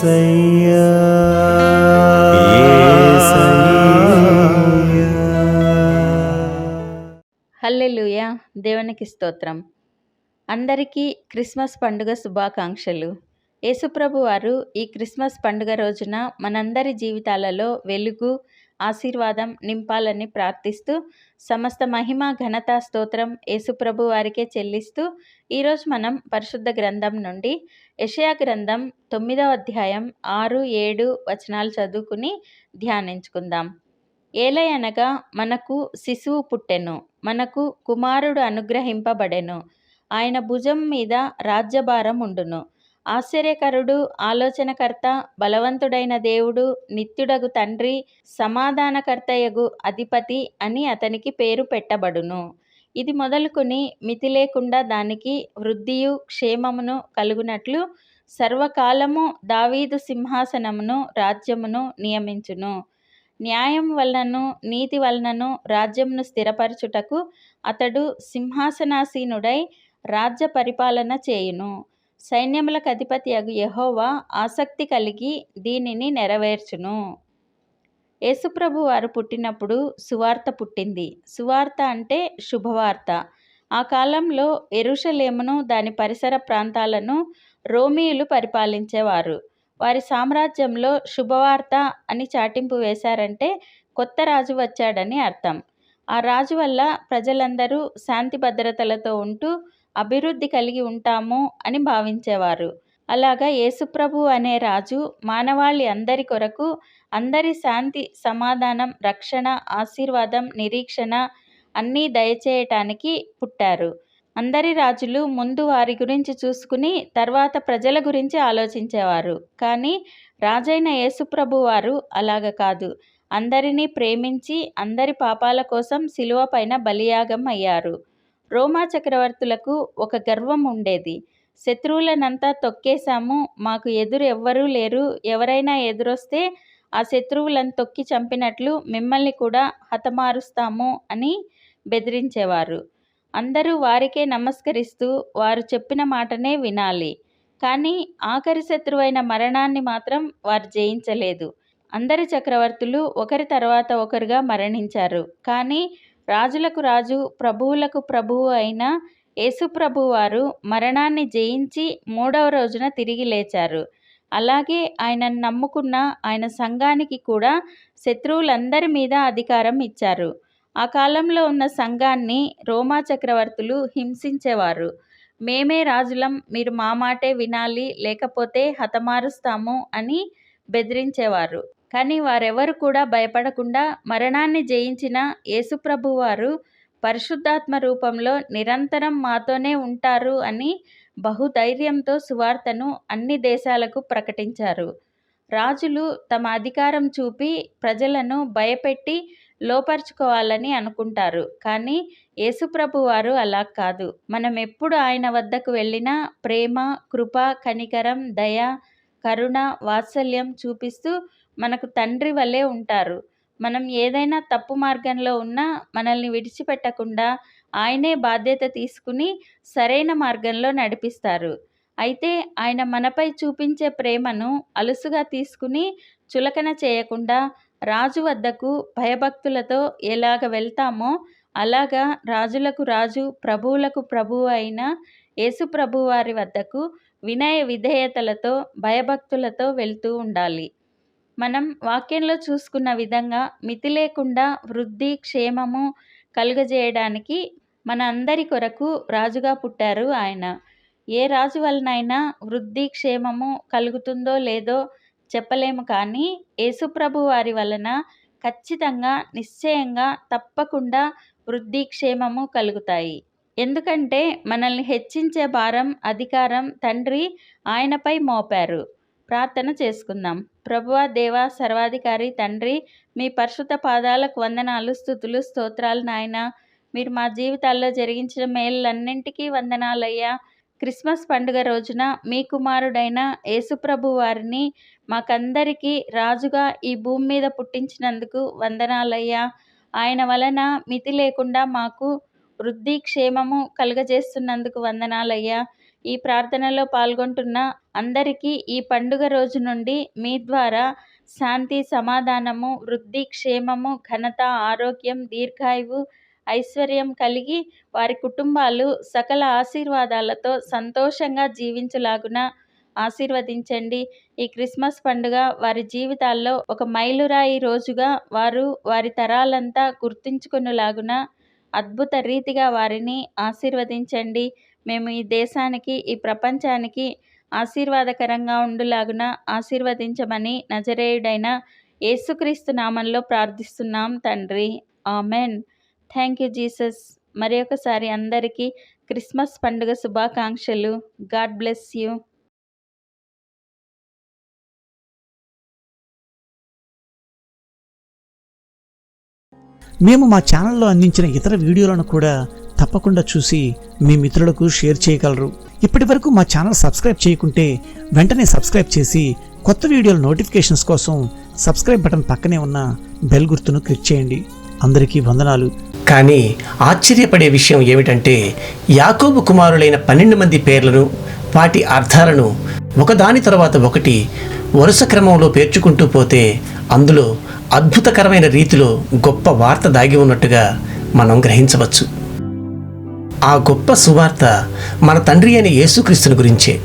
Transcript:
యేసయ్యా హల్లెలూయా. దేవునికి స్తోత్రం. అందరికీ క్రిస్మస్ పండుగ శుభాకాంక్షలు. యేసుప్రభు వారు ఈ క్రిస్మస్ పండుగ రోజున మనందరి జీవితాలలో వెలుగు ఆశీర్వాదం నింపాలని ప్రార్థిస్తూ సమస్త మహిమ ఘనత స్తోత్రం యేసుప్రభు వారికే చెల్లిస్తూ ఈరోజు మనం పరిశుద్ధ గ్రంథం నుండి యషయా గ్రంథం తొమ్మిదవ అధ్యాయం ఆరు ఏడు వచనాలు చదువుకుని ధ్యానించుకుందాం. ఏలయనగా మనకు శిశువు పుట్టెను మనకు కుమారుడు అనుగ్రహింపబడెను ఆయన భుజం మీద రాజ్యభారం ఉండును. ఆశ్చర్యకరుడు ఆలోచనకర్త బలవంతుడైన దేవుడు నిత్యుడగు తండ్రి సమాధానకర్తయగు అధిపతి అని అతనికి పేరు పెట్టబడును. ఇది మొదలుకొని మితి లేకుండా దానికి వృద్ధియు క్షేమమును కలుగునట్లు సర్వకాలము దావీదు సింహాసనమును రాజ్యమును నియమించును. న్యాయం వలనను నీతి వలనను రాజ్యమును స్థిరపరచుటకు అతడు సింహాసనాసీనుడై రాజ్య పరిపాలన చేయును. సైన్యములకు అధిపతి అగు యహోవా ఆసక్తి కలిగి దీనిని నెరవేర్చును. యేసుప్రభు వారు పుట్టినప్పుడు సువార్త పుట్టింది. సువార్త అంటే శుభవార్త. ఆ కాలంలో ఎరుషలేమును దాని పరిసర ప్రాంతాలను రోమియులు పరిపాలించేవారు. వారి సామ్రాజ్యంలో శుభవార్త అని చాటింపు వేశారంటే కొత్త రాజు వచ్చాడని అర్థం. ఆ రాజు వల్ల ప్రజలందరూ శాంతి భద్రతలతో ఉంటూ అభివృద్ధి కలిగి ఉంటాము అని భావించేవారు. అలాగా యేసుప్రభు అనే రాజు మానవాళి అందరి కొరకు అందరి శాంతి సమాధానం రక్షణ ఆశీర్వాదం నిరీక్షణ అన్నీ దయచేయటానికి పుట్టారు. అందరి రాజులు ముందు వారి గురించి చూసుకుని తర్వాత ప్రజల గురించి ఆలోచించేవారు. కానీ రాజైన యేసుప్రభు వారు అలాగ కాదు. అందరినీ ప్రేమించి అందరి పాపాల కోసం శిలువ పైన బలియాగం అయ్యారు. రోమా చక్రవర్తులకు ఒక గర్వం ఉండేది. శత్రువులనంతా తొక్కేశాము. మాకు ఎదురు ఎవ్వరూ లేరు. ఎవరైనా ఎదురొస్తే ఆ శత్రువులను తొక్కి చంపినట్లు మిమ్మల్ని కూడా హతమారుస్తాము అని బెదిరించేవారు. అందరూ వారికే నమస్కరిస్తూ వారు చెప్పిన మాటనే వినాలి. కానీ ఆఖరి శత్రువైన మరణాన్ని మాత్రం వారు జయించలేదు. అందరి చక్రవర్తులు ఒకరి తర్వాత ఒకరుగా మరణించారు. కానీ రాజులకు రాజు ప్రభువులకు ప్రభువు అయిన యేసుప్రభు వారు మరణాన్ని జయించి మూడవ రోజున తిరిగి లేచారు. అలాగే ఆయన నమ్ముకున్న ఆయన సంఘానికి కూడా శత్రువులందరి మీద అధికారం ఇచ్చారు. ఆ కాలంలో ఉన్న సంఘాన్ని రోమా చక్రవర్తులు హింసించేవారు. మేమే రాజులం మీరు మా మాటే వినాలి లేకపోతే హతమారుస్తాము అని బెదిరించేవారు. కానీ వారెవరు కూడా భయపడకుండా మరణాన్ని జయించిన యేసుప్రభు వారు పరిశుద్ధాత్మ రూపంలో నిరంతరం మాతోనే ఉంటారు అని బహుధైర్యంతో సువార్తను అన్ని దేశాలకు ప్రకటించారు. రాజులు తమ అధికారం చూపి ప్రజలను భయపెట్టి లోపరుచుకోవాలని అనుకుంటారు. కానీ యేసుప్రభు వారు అలా కాదు. మనం ఎప్పుడు ఆయన వద్దకు వెళ్ళినా ప్రేమ కృప కనికరం దయ కరుణ వాత్సల్యం చూపిస్తూ మనకు తండ్రి వలె ఉంటారు. మనం ఏదైనా తప్పు మార్గంలో ఉన్నా మనల్ని విడిచిపెట్టకుండా ఆయనే బాధ్యత తీసుకుని సరైన మార్గంలో నడిపిస్తారు. అయితే ఆయన మనపై చూపించే ప్రేమను అలుసుగా తీసుకుని చులకన చేయకుండా రాజు వద్దకు భయభక్తులతో ఎలాగ వెళ్తామో అలాగా రాజులకు రాజు ప్రభువులకు ప్రభువు అయిన యేసు వారి వద్దకు వినయ విధేయతలతో భయభక్తులతో వెళ్తూ ఉండాలి. మనం వాక్యంలో చూసుకున్న విధంగా మితి లేకుండా వృద్ధి క్షేమము కలుగజేయడానికి మన అందరి కొరకు రాజుగా పుట్టారు ఆయన. ఏ రాజు వలనైనా వృద్ధి క్షేమము కలుగుతుందో లేదో చెప్పలేము కానీ యేసుప్రభు వారి వలన ఖచ్చితంగా నిశ్చయంగా తప్పకుండా వృద్ధి క్షేమము కలుగుతాయి. ఎందుకంటే మనల్ని హెచ్చించే భారం అధికారం తండ్రి ఆయనపై మోపారు. ప్రార్థన చేసుకుందాం. ప్రభువా దేవా సర్వాధికారి తండ్రి మీ పరిశుద్ధ పాదాలకు వందనాలు స్థుతులు స్తోత్రాలు నాయన. మీరు మా జీవితాల్లో జరిగించిన మేళ్ళన్నింటికీ వందనాలయ్యా. క్రిస్మస్ పండుగ రోజున మీ కుమారుడైన యేసుప్రభు వారిని మాకందరికీ రాజుగా ఈ భూమి మీద పుట్టించినందుకు వందనాలయ్యా. ఆయన వలన మితి లేకుండా మాకు వృద్ధి క్షేమము కలుగజేస్తున్నందుకు వందనాలయ్యా. ఈ ప్రార్థనలో పాల్గొంటున్న అందరికీ ఈ పండుగ రోజు నుండి మీ ద్వారా శాంతి సమాధానము వృద్ధి క్షేమము ఘనత ఆరోగ్యం దీర్ఘాయువు ఐశ్వర్యం కలిగి వారి కుటుంబాలు సకల ఆశీర్వాదాలతో సంతోషంగా జీవించలాగున ఆశీర్వదించండి. ఈ క్రిస్మస్ పండుగ వారి జీవితాల్లో ఒక మైలురాయి రోజుగా వారు వారి తరాలంతా గుర్తుంచుకునేలాగున అద్భుత రీతిగా వారిని ఆశీర్వదించండి. మేము ఈ దేశానికి ఈ ప్రపంచానికి ఆశీర్వాదకరంగా ఉండులాగున ఆశీర్వదించమని నజరేయుడైన యేసుక్రీస్తు నామంలో ప్రార్థిస్తున్నాం తండ్రి. ఆమెన్. Thank you Jesus. మరి ఒకసారి అందరికీ క్రిస్మస్ పండుగ శుభాకాంక్షలు. God bless you. మేము మా ఛానల్లో అందించిన ఇతర వీడియోలను కూడా తప్పకుండా చూసి మీ మిత్రులకు షేర్ చేయగలరు. ఇప్పటి వరకు మా ఛానల్ సబ్స్క్రైబ్ చేయకుంటే వెంటనే సబ్స్క్రైబ్ చేసి కొత్త వీడియోల నోటిఫికేషన్స్ కోసం సబ్స్క్రైబ్ బటన్ పక్కనే ఉన్న బెల్ గుర్తును క్లిక్ చేయండి. అందరికీ వందనాలు. కానీ ఆశ్చర్యపడే విషయం ఏమిటంటే యాకోబు కుమారులైన పన్నెండు మంది పేర్లను వాటి అర్థాలను ఒకదాని తర్వాత ఒకటి వరుస క్రమంలో పేర్చుకుంటూ పోతే అందులో అద్భుతకరమైన రీతిలో గొప్ప వార్త దాగి ఉన్నట్టుగా మనం గ్రహించవచ్చు. ఆ గొప్ప సువార్త మన తండ్రి అయిన యేసుక్రీస్తుని గురించే.